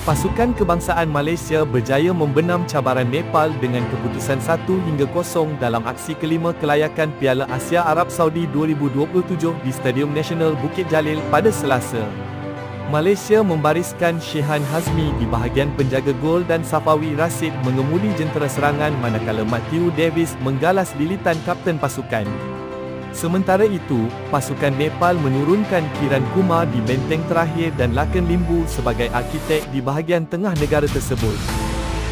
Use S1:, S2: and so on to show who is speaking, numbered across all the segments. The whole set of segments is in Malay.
S1: Pasukan kebangsaan Malaysia berjaya membenam cabaran Nepal dengan keputusan 1 hingga 0 dalam aksi kelima kelayakan Piala Asia Arab Saudi 2027 di Stadium Nasional Bukit Jalil pada Selasa. Malaysia membariskan Shehan Hazmi di bahagian penjaga gol dan Safawi Rasid mengemudi jentera serangan manakala Matthew Davis menggalas lilitan kapten pasukan. Sementara itu, pasukan Nepal menurunkan Kiran Kumar di benteng terakhir dan Lakan Limbu sebagai arkitek di bahagian tengah negara tersebut.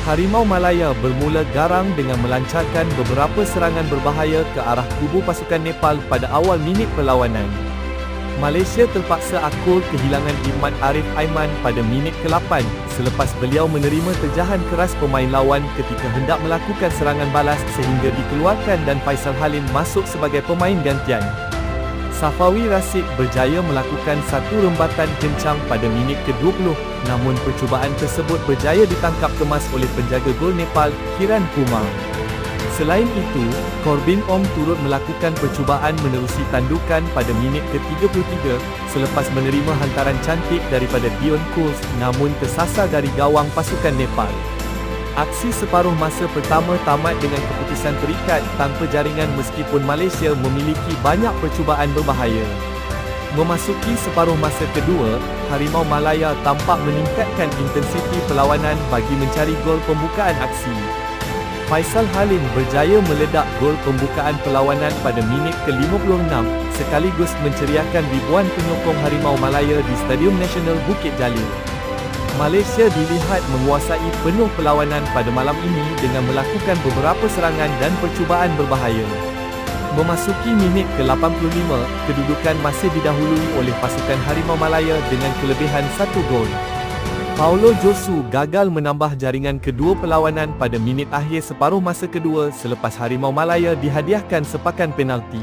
S1: Harimau Malaya bermula garang dengan melancarkan beberapa serangan berbahaya ke arah kubu pasukan Nepal pada awal minit perlawanan. Malaysia terpaksa akul kehilangan Imad Arif Aiman pada minit ke-8 selepas beliau menerima terjahan keras pemain lawan ketika hendak melakukan serangan balas sehingga dikeluarkan dan Faisal Halim masuk sebagai pemain gantian. Safawi Rasid berjaya melakukan satu rembatan kencang pada minit ke-20 namun percubaan tersebut berjaya ditangkap kemas oleh penjaga gol Nepal, Kiran Kumar. Selain itu, Corbin Ong turut melakukan percubaan menerusi tandukan pada minit ke-33 selepas menerima hantaran cantik daripada Dion Kools namun tersasar dari gawang pasukan Nepal. Aksi separuh masa pertama tamat dengan keputusan terikat tanpa jaringan meskipun Malaysia memiliki banyak percubaan berbahaya. Memasuki separuh masa kedua, Harimau Malaya tampak meningkatkan intensiti perlawanan bagi mencari gol pembukaan aksi. Faisal Halim berjaya meledak gol pembukaan perlawanan pada minit ke-56 sekaligus menceriakan ribuan penyokong Harimau Malaya di Stadium Nasional Bukit Jalil. Malaysia dilihat menguasai penuh perlawanan pada malam ini dengan melakukan beberapa serangan dan percubaan berbahaya. Memasuki minit ke-85, kedudukan masih didahului oleh pasukan Harimau Malaya dengan kelebihan satu gol. Paulo Josu gagal menambah jaringan kedua perlawanan pada minit akhir separuh masa kedua selepas Harimau Malaya dihadiahkan sepakan penalti.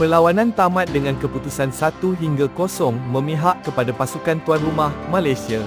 S1: Perlawanan tamat dengan keputusan 1 hingga 0 memihak kepada pasukan tuan rumah, Malaysia.